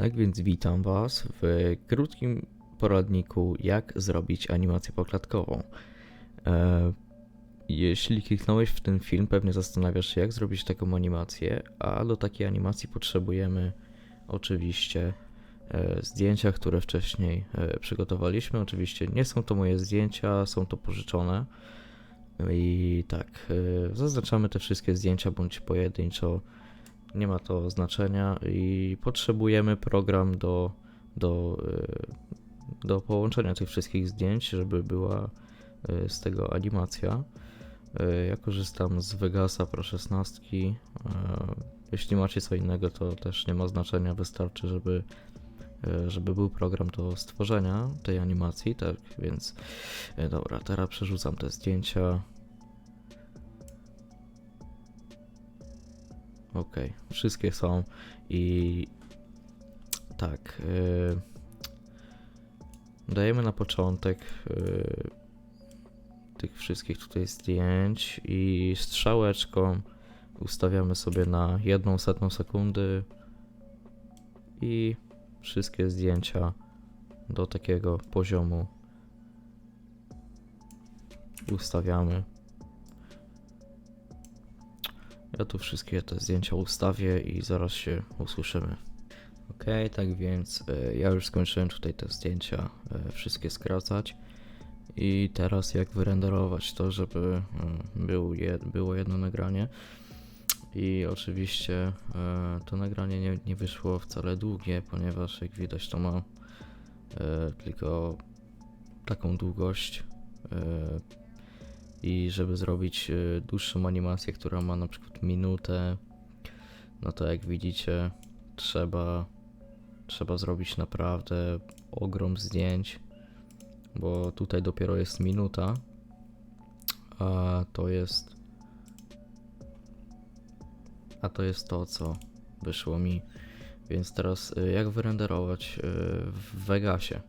Tak więc witam Was w krótkim poradniku, jak zrobić animację poklatkową. E, jeśli kliknąłeś w ten film, pewnie zastanawiasz się, jak zrobić taką animację, a do takiej animacji potrzebujemy oczywiście e, zdjęcia, które wcześniej e, przygotowaliśmy. Oczywiście nie są to moje zdjęcia, są to pożyczone. I tak, zaznaczamy te wszystkie zdjęcia bądź pojedynczo nie ma to znaczenia i potrzebujemy program do, do, y, do połączenia tych wszystkich zdjęć, żeby była y, z tego animacja. Y, Ja korzystam z Vegasa Pro 16. y, Jeśli macie co innego, to też nie ma znaczenia, wystarczy, żeby, żeby był program do stworzenia tej animacji. Tak więc, dobra, teraz przerzucam te zdjęcia. Okej, wszystkie są i tak. Yy, dajemy na początek yy, tych wszystkich tutaj zdjęć i strzałeczką ustawiamy sobie na jedną setną sekundy i wszystkie zdjęcia do takiego poziomu ustawiamy. Ja tu wszystkie te zdjęcia ustawię i zaraz się usłyszymy. Ok, tak więc e, ja już skończyłem tutaj te zdjęcia e, wszystkie skracać. I teraz jak wyrenderować to, żeby e, był je, było jedno nagranie. I oczywiście e, to nagranie nie, nie wyszło wcale długie, ponieważ jak widać to ma tylko taką długość. I żeby zrobić y, dłuższą animację, która ma na przykład minutę, no to jak widzicie, trzeba, trzeba zrobić naprawdę ogrom zdjęć, bo tutaj dopiero jest minuta, a to jest a to jest to, co wyszło mi. Więc teraz y, jak wyrenderować y, w Vegasie?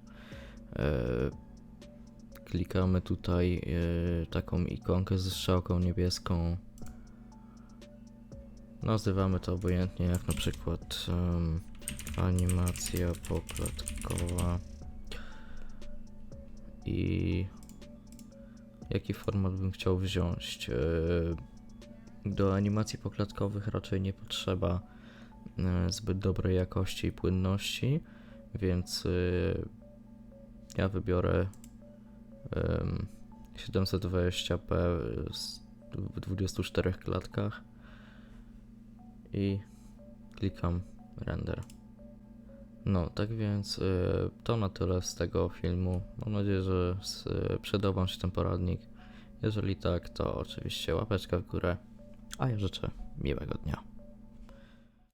Klikamy tutaj e, taką ikonkę ze strzałką niebieską. Nazywamy to obojętnie, jak na przykład em, animacja poklatkowa. I jaki format bym chciał wziąć? E, do animacji poklatkowych raczej nie potrzeba e, zbyt dobrej jakości i płynności, więc ja wybiorę 720p z- w 24 klatkach i klikam render. No, tak więc y, to na tyle z tego filmu. Mam nadzieję, że przydał Wam się ten poradnik. Jeżeli tak, to oczywiście łapeczka w górę, a ja życzę miłego dnia.